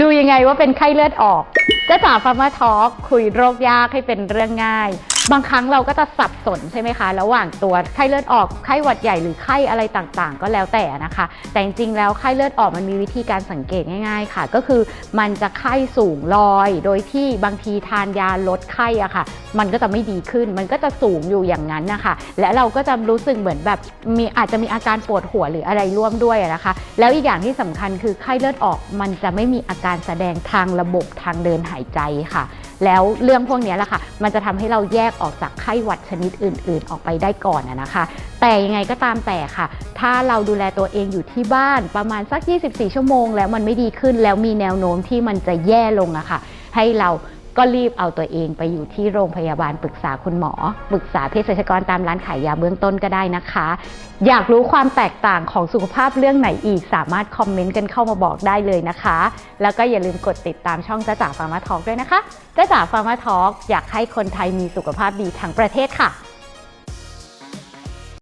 ดูยังไงว่าเป็นไข้เลือดออกจ้าจ๋าฟาร์มาทอล์กคุยโรคยากให้เป็นเรื่องง่าย บางครั้งเราก็จะสับสนใช่ไหมคะ ระหว่างตัวไข้เลือดออกไข้หวัดใหญ่หรือไข้อะไรต่างๆ ก็แล้วแต่นะคะ แต่จริงๆแล้วไข้เลือดออกมันมีวิธีการสังเกตง่าย ๆ ค่ะ ก็คือมันจะไข้สูงลอย โดยที่บางทีทานยาลดไข้อะค่ะ มันก็จะไม่ดีขึ้น มันก็จะสูงอยู่อย่างนั้นนะคะ และเราก็จะรู้สึกเหมือนแบบมีอาจจะมีอาการปวดหัวหรืออะไรร่วมด้วยนะคะ แล้วอีกอย่างที่สำคัญคือไข้เลือดออกมันจะไม่มีอาการแสดงทางระบบทางเดินหายใจค่ะ แล้วเรื่องพวกนี้แหละค่ะ มันจะทำให้เราแยกออกจากไข้หวัดชนิดอื่น ๆ ออกไปได้ก่อนอะนะคะ แต่ยังไงก็ตามแต่ค่ะ ถ้าเราดูแลตัวเองอยู่ที่บ้านประมาณสัก 24 ชั่วโมง แล้วมันไม่ดีขึ้นแล้วมีแนวโน้มที่มันจะแย่ลงอะค่ะ ให้เรา ก็รีบเอาตัวเองไปอยู่ที่โรงพยาบาลปรึกษาคุณหมอ ปรึกษาเภสัชกรตามร้านขายยาเบื้องต้นก็ได้นะคะ อยากรู้ความแตกต่างของสุขภาพเรื่องไหนอีก สามารถคอมเมนต์กันเข้ามาบอกได้เลยนะคะ แล้วก็อย่าลืมกดติดตามช่องจ้าจ๋าฟาร์มาทอกด้วยนะคะจ้าจ๋าฟาร์มาทอกอยากให้คนไทยมีสุขภาพดีทั้งประเทศค่ะ